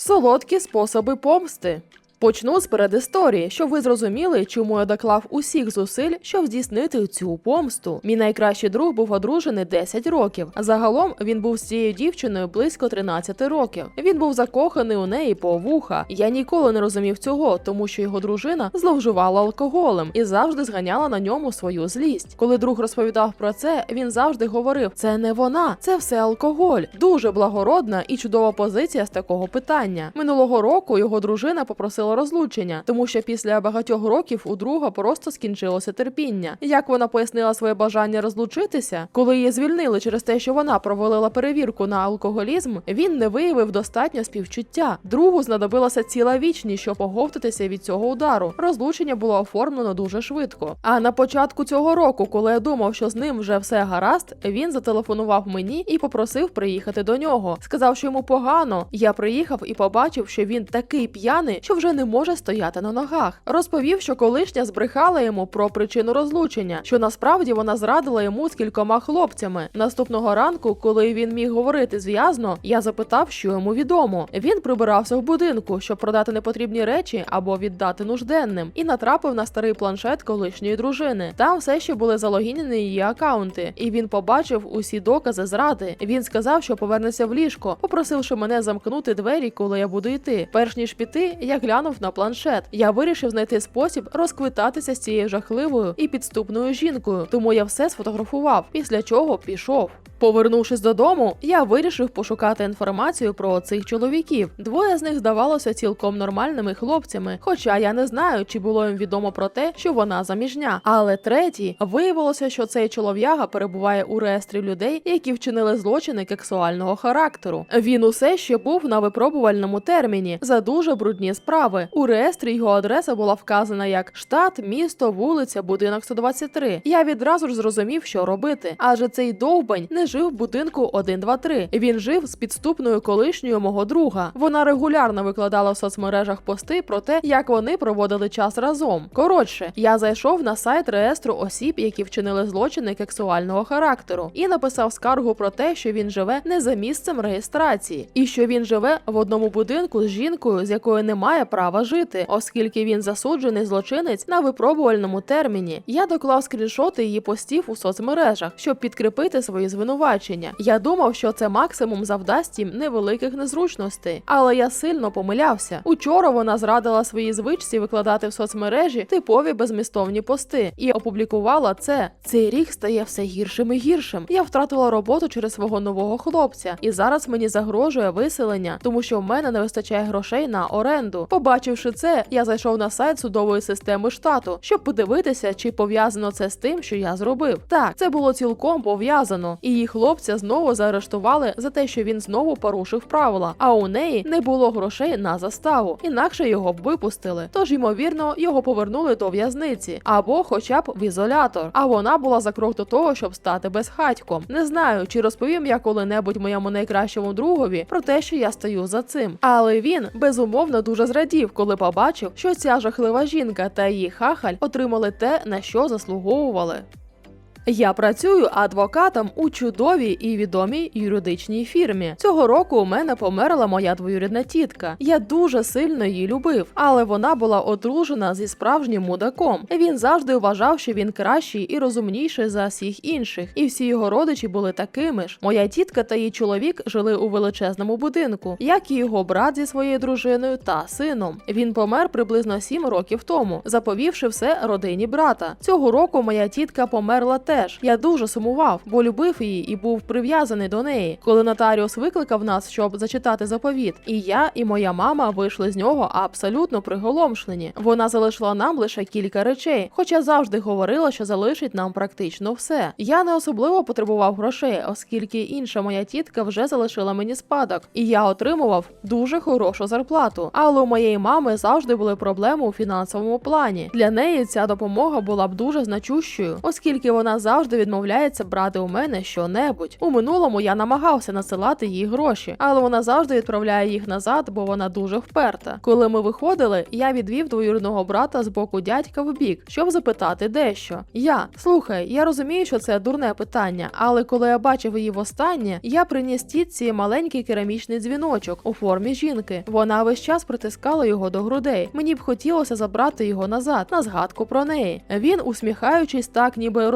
Солодкі способи помсти. Почну з передісторії, щоб ви зрозуміли, чому я доклав усіх зусиль, щоб здійснити цю помсту. Мій найкращий друг був одружений 10 років. Загалом він був з цією дівчиною близько 13 років. Він був закоханий у неї по вуха. Я ніколи не розумів цього, тому що його дружина зловживала алкоголем і завжди зганяла на ньому свою злість. Коли друг розповідав про це, він завжди говорив: це не вона, це все алкоголь. Дуже благородна і чудова позиція з такого питання. Минулого року його дружина попросила розлучення, тому що після багатьох років у друга просто скінчилося терпіння. Як вона пояснила своє бажання розлучитися, коли її звільнили через те, що вона провалила перевірку на алкоголізм, він не виявив достатньо співчуття. Другу знадобилася ціла вічність, щоб оговтатися від цього удару. Розлучення було оформлено дуже швидко. А на початку цього року, коли я думав, що з ним вже все гаразд, він зателефонував мені і попросив приїхати до нього. Сказав, що йому погано. Я приїхав і побачив, що він такий п'яний, що вже не може стояти на ногах. Розповів, що колишня збрехала йому про причину розлучення, що насправді вона зрадила йому з кількома хлопцями. Наступного ранку, коли він міг говорити зв'язно, я запитав, що йому відомо. Він прибирався в будинку, щоб продати непотрібні речі або віддати нужденним, і натрапив на старий планшет колишньої дружини. Там все ще були залогінені її акаунти, і він побачив усі докази зради. Він сказав, що повернеться в ліжко, попросивши мене замкнути двері, коли я буду йти. Перш ніж піти, я глянув на планшет. Я вирішив знайти спосіб розквитатися з цією жахливою і підступною жінкою, тому я все сфотографував. Після чого пішов. Повернувшись додому, я вирішив пошукати інформацію про цих чоловіків. Двоє з них здавалося цілком нормальними хлопцями, хоча я не знаю, чи було їм відомо про те, що вона заміжня. Але третій виявилося, що цей чолов'яга перебуває у реєстрі людей, які вчинили злочини сексуального характеру. Він усе ще був на випробувальному терміні за дуже брудні справи. У реєстрі його адреса була вказана як штат, місто, вулиця, будинок 123. Я відразу ж зрозумів, що робити, адже цей довбень не жив в будинку 123. Він жив з підступною колишньою мого друга. Вона регулярно викладала в соцмережах пости про те, як вони проводили час разом. Коротше, я зайшов на сайт реєстру осіб, які вчинили злочини сексуального характеру, і написав скаргу про те, що він живе не за місцем реєстрації, і що він живе в одному будинку з жінкою, з якою не має права жити, оскільки він засуджений злочинець на випробувальному терміні. Я доклав скріншоти її постів у соцмережах, щоб підкріпити свої звинувачення. Я думав, що це максимум завдасть їм невеликих незручностей, але я сильно помилявся. Учора вона зрадила своїй звичці викладати в соцмережі типові безмістовні пости і опублікувала це. Цей рік стає все гіршим і гіршим. Я втратила роботу через свого нового хлопця, і зараз мені загрожує виселення, тому що в мене не вистачає грошей на оренду. Побачивши це, я зайшов на сайт судової системи штату, щоб подивитися, чи пов'язано це з тим, що я зробив. Так, це було цілком пов'язано, і її хлопця знову заарештували за те, що він знову порушив правила. А у неї не було грошей на заставу, інакше його б випустили. Тож, ймовірно, його повернули до в'язниці або, хоча б в ізолятор. А вона була за крок до того, щоб стати безхатьком. Не знаю, чи розповім я коли-небудь моєму найкращому другові про те, що я стою за цим. Але він безумовно дуже зрадів, коли побачив, що ця жахлива жінка та її хахаль отримали те, на що заслуговували. Я працюю адвокатом у чудовій і відомій юридичній фірмі. Цього року у мене померла моя двоюрідна тітка. Я дуже сильно її любив, але вона була одружена зі справжнім мудаком. Він завжди вважав, що він кращий і розумніший за всіх інших, і всі його родичі були такими ж. Моя тітка та її чоловік жили у величезному будинку, як і його брат зі своєю дружиною та сином. Він помер приблизно сім років тому, заповівши все родині брата. Цього року моя тітка померла теж. Я дуже сумував, бо любив її і був прив'язаний до неї. Коли нотаріус викликав нас, щоб зачитати заповіт, і я, і моя мама вийшли з нього абсолютно приголомшлені. Вона залишила нам лише кілька речей, хоча завжди говорила, що залишить нам практично все. Я не особливо потребував грошей, оскільки інша моя тітка вже залишила мені спадок, і я отримував дуже хорошу зарплату. Але у моєї мами завжди були проблеми у фінансовому плані. Для неї ця допомога була б дуже значущою, оскільки вона завжди відмовляється брати у мене що-небудь. У минулому я намагався насилати їй гроші, але вона завжди відправляє їх назад, бо вона дуже вперта. Коли ми виходили, я відвів двоюрідного брата з боку дядька в бік, щоб запитати дещо. Я слухай, я розумію, що це дурне питання, але коли я бачив її востаннє, я приніс тітці маленький керамічний дзвіночок у формі жінки. Вона весь час притискала його до грудей. Мені б хотілося забрати його назад на згадку про неї. Він, усміхаючись, так ніби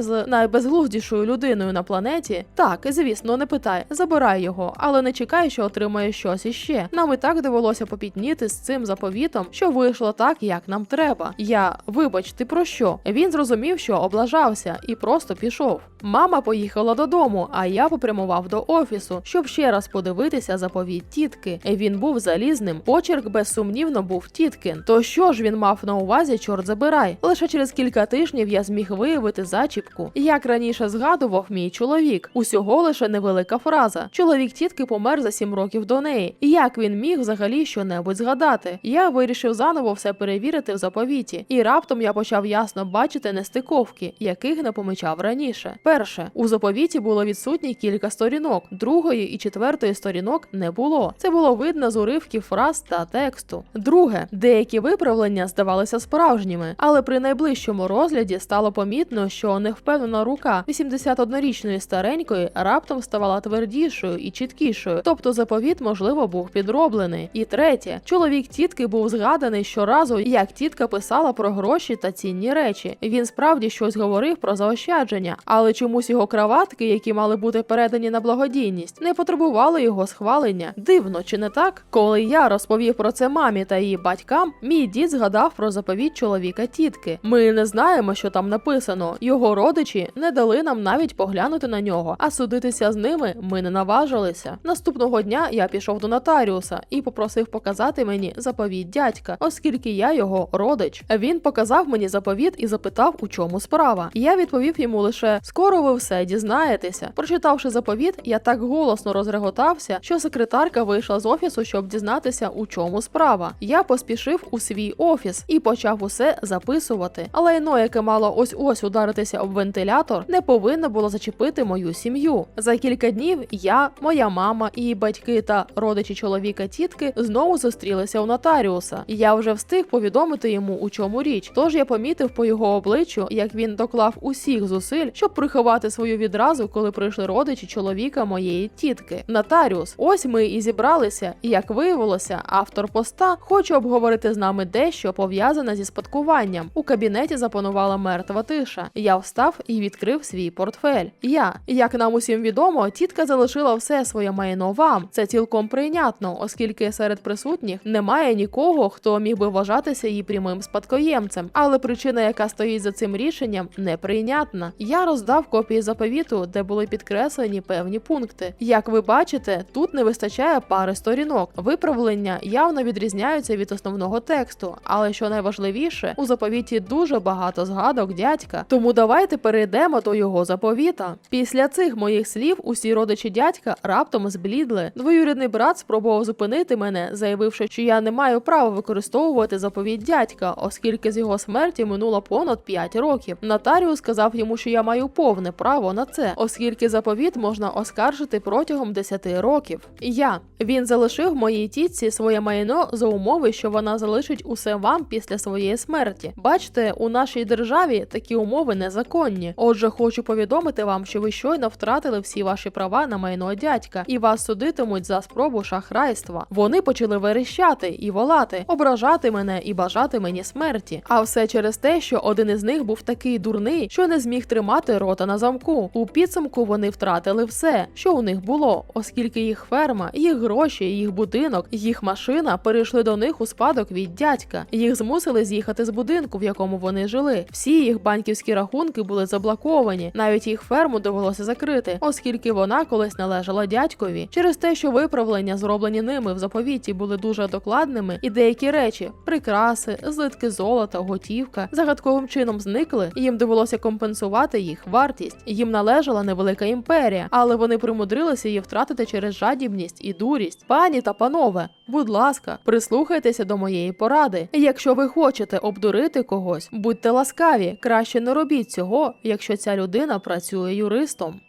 з найбезглуздішою людиною на планеті. Так, звісно, не питай, забирай його, але не чекай, що отримає щось іще. Нам і так довелося попітніти з цим заповітом, що вийшло так, як нам треба. Я, вибач, ти про що? Він зрозумів, що облажався, і просто пішов. Мама поїхала додому, а я попрямував до офісу, щоб ще раз подивитися заповіт тітки. Він був залізним. Почерк безсумнівно був тіткин. То що ж він мав на увазі, чорт забирай? Лише через кілька тижнів я зміг виявити зачіпку. Як раніше згадував мій чоловік, усього лише невелика фраза. Чоловік тітки помер за сім років до неї. Як він міг взагалі щонебудь згадати? Я вирішив заново все перевірити в заповіті, і раптом я почав ясно бачити нестиковки, яких не помічав раніше. Перше, у заповіті було відсутні кілька сторінок, другої і четвертої сторінок не було. Це було видно з уривків фраз та тексту. Друге, деякі виправлення здавалися справжніми, але при найближчому розгляді стало помітно, що невпевнена рука 81-річної старенької раптом ставала твердішою і чіткішою, тобто заповіт, можливо, був підроблений. І третє, чоловік тітки був згаданий щоразу, як тітка писала про гроші та цінні речі. Він справді щось говорив про заощадження, але чомусь його краватки, які мали бути передані на благодійність, не потребували його схвалення. Дивно, чи не так? Коли я розповів про це мамі та її батькам, мій дід згадав про заповіт чоловіка тітки. Ми не знаємо, що там написано. Його родичі не дали нам навіть поглянути на нього, а судитися з ними ми не наважилися. Наступного дня я пішов до нотаріуса і попросив показати мені заповіт дядька, оскільки я його родич. Він показав мені заповіт і запитав, у чому справа. Я відповів йому лише скоро ви все дізнаєтеся. Прочитавши заповіт, я так голосно розреготався, що секретарка вийшла з офісу, щоб дізнатися, у чому справа. Я поспішив у свій офіс і почав усе записувати. Але яке мало ось ось ударитися об вентилятор, не повинно було зачепити мою сім'ю. За кілька днів я, моя мама, її батьки та родичі чоловіка тітки знову зустрілися у нотаріуса. Я вже встиг повідомити йому, у чому річ. Тож я помітив по його обличчю, як він доклав усіх зусиль, щоб приховати свою відразу, коли прийшли родичі чоловіка моєї тітки. Нотаріус, ось ми і зібралися. І як виявилося, автор поста хоче обговорити з нами дещо пов'язане зі спадкуванням. У кабінеті запанувала мертва тиша. Я встав і відкрив свій портфель. Я, як нам усім відомо, тітка залишила все своє майно вам. Це цілком прийнятно, оскільки серед присутніх немає нікого, хто міг би вважатися її прямим спадкоємцем. Але причина, яка стоїть за цим рішенням, неприйнятна. Я роздав копії заповіту, де були підкреслені певні пункти. Як ви бачите, тут не вистачає пари сторінок. Виправлення явно відрізняються від основного тексту, але що найважливіше, у заповіті дуже багато згадок дядька. Тому давайте перейдемо до його заповіта. Після цих моїх слів усі родичі дядька раптом зблідли. Двоюрідний брат спробував зупинити мене, заявивши, що я не маю права використовувати заповіт дядька, оскільки з його смерті минуло понад 5 років. Нотаріус сказав йому, що я маю повне право на це, оскільки заповіт можна оскаржити протягом 10 років. Я він залишив моїй тітці своє майно за умови, що вона залишить усе вам після своєї смерті. Бачите, у нашій державі такі умови незаконні. Отже, хочу повідомити вам, що ви щойно втратили всі ваші права на майно дядька, і вас судитимуть за спробу шахрайства. Вони почали верещати і волати, ображати мене і бажати мені смерті. А все через те, що один із них був такий дурний, що не зміг тримати рота на замку. У підсумку вони втратили все, що у них було, оскільки їх ферма, їх гроші, їх будинок, їх машина перейшли до них у спадок від дядька. Їх змусили з'їхати з будинку, в якому вони жили. Всі їх банківські рахунки були заблоковані. Навіть їх ферму довелося закрити, оскільки вона колись належала дядькові. Через те, що виправлення, зроблені ними в заповіті, були дуже докладними, і деякі речі, прикраси, злитки золота, готівка, загадковим чином зникли. Їм довелося компенсувати їх вартість. Їм належала невелика імперія, але вони примудрилися її втратити через жадібність і дурість. Пані та панове, будь ласка, прислухайтеся до моєї поради. Якщо ви хочете обдурити когось, будьте ласкаві, краще не робіть цього. Його, якщо ця людина працює юристом.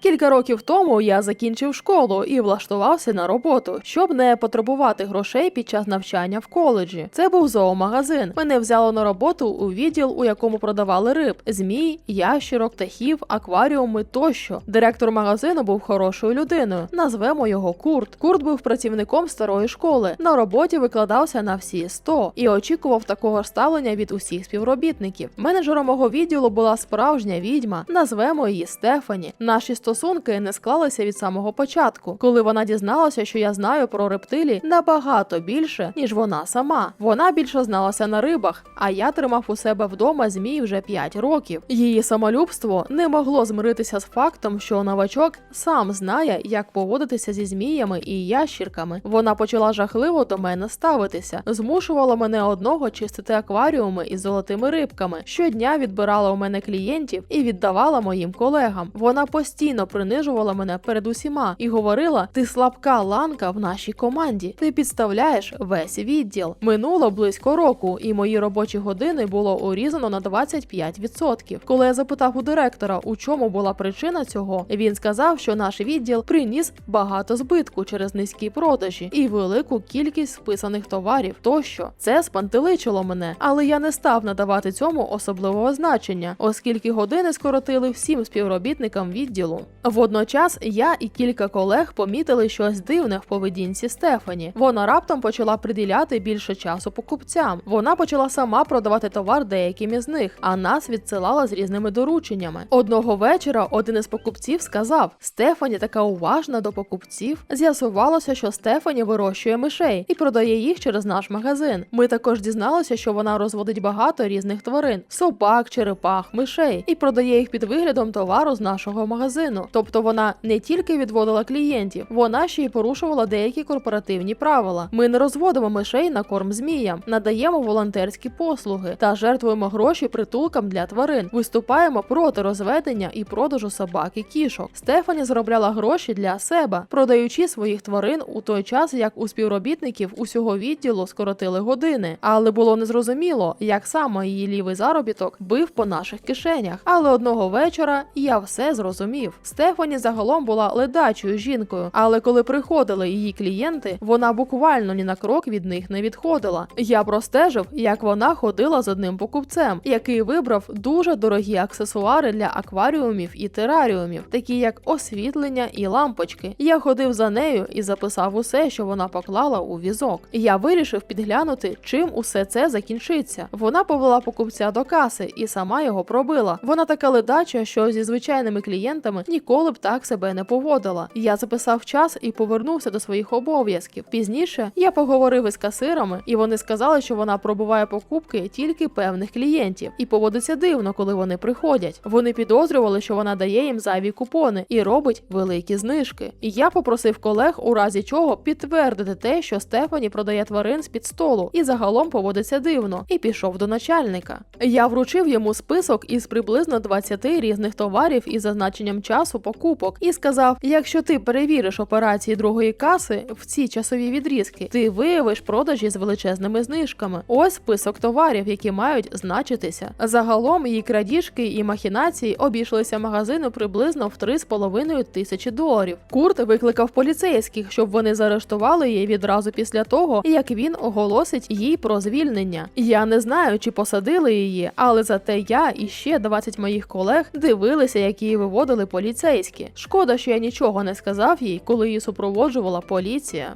Кілька років тому я закінчив школу і влаштувався на роботу, щоб не потребувати грошей під час навчання в коледжі. Це був зоомагазин. Мене взяло на роботу у відділ, у якому продавали риб, змій, ящерок, птахів, акваріуми тощо. Директор магазину був хорошою людиною. Назвемо його Курт. Курт був працівником старої школи. На роботі викладався на всі 100 і очікував такого ставлення від усіх співробітників. Менеджером мого відділу була справжня відьма. Назвемо її Стефані. Наші стосунки не склалися від самого початку, коли вона дізналася, що я знаю про рептилії набагато більше, ніж вона сама. Вона більше зналася на рибах, а я тримав у себе вдома змій вже 5 років. Її самолюбство не могло змиритися з фактом, що новачок сам знає, як поводитися зі зміями і ящірками. Вона почала жахливо до мене ставитися, змушувала мене одного чистити акваріуми із золотими рибками. Щодня відбирала у мене клієнтів і віддавала моїм колегам. Вона постійно принижувала мене перед усіма і говорила: ти слабка ланка в нашій команді. Ти підставляєш весь відділ. Минуло близько року, і мої робочі години було урізано на 25%. Коли я запитав у директора, у чому була причина цього, він сказав, що наш відділ приніс багато збитку через низькі продажі і велику кількість списаних товарів. Тощо це спантеличило мене, але я не став надавати цьому особливого значення, оскільки години скоротили всім співробітникам відділу. Водночас я і кілька колег помітили щось дивне в поведінці Стефані. Вона раптом почала приділяти більше часу покупцям. Вона почала сама продавати товар деяким із них, а нас відсилала з різними дорученнями. Одного вечора один із покупців сказав: Стефані така уважна до покупців. З'ясувалося, що Стефані вирощує мишей і продає їх через наш магазин. Ми також дізналися, що вона розводить багато різних тварин: собак, черепах, мишей, і продає їх під виглядом товару з нашого магазину. Тобто вона не тільки відводила клієнтів, вона ще й порушувала деякі корпоративні правила. Ми не розводимо мишей на корм зміям, надаємо волонтерські послуги та жертвуємо гроші притулкам для тварин. Виступаємо проти розведення і продажу собак і кішок. Стефані заробляла гроші для себе, продаючи своїх тварин у той час, як у співробітників усього відділу скоротили години. Але було незрозуміло, як саме її лівий заробіток бив по наших кишенях. Але одного вечора я все зрозумів. Стефані загалом була ледачою жінкою, але коли приходили її клієнти, вона буквально ні на крок від них не відходила. Я простежив, як вона ходила з одним покупцем, який вибрав дуже дорогі аксесуари для акваріумів і тераріумів, такі як освітлення і лампочки. Я ходив за нею і записав усе, що вона поклала у візок. Я вирішив підглянути, чим усе це закінчиться. Вона повела покупця до каси і сама його пробила. Вона така ледача, що зі звичайними клієнтами ніколи б так себе не поводила. Я записав час і повернувся до своїх обов'язків. Пізніше я поговорив із касирами, і вони сказали, що вона пробуває покупки тільки певних клієнтів і поводиться дивно, коли вони приходять. Вони підозрювали, що вона дає їм зайві купони і робить великі знижки. І я попросив колег, у разі чого підтвердити те, що Стефані продає тварин з під столу і загалом поводиться дивно, і пішов до начальника. Я вручив йому список із приблизно 20 різних товарів із зазначенням часу покупок і сказав: якщо ти перевіриш операції другої каси в ці часові відрізки, ти виявиш продажі з величезними знижками. Ось список товарів, які мають значитися. Загалом її крадіжки і махінації обійшлися магазину приблизно в 3,5 тисячі доларів. Курт викликав поліцейських, щоб вони заарештували її відразу після того, як він оголосить їй про звільнення. Я не знаю, чи посадили її, але зате я і ще 20 моїх колег дивилися, як її виводили поліцейські. Шкода, що я нічого не сказав їй, коли її супроводжувала поліція.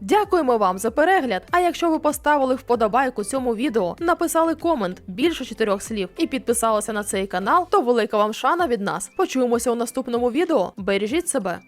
Дякуємо вам за перегляд. А якщо ви поставили вподобайку цьому відео, написали комент більше чотирьох слів і підписалися на цей канал, то велика вам шана від нас. Почуємося у наступному відео. Бережіть себе.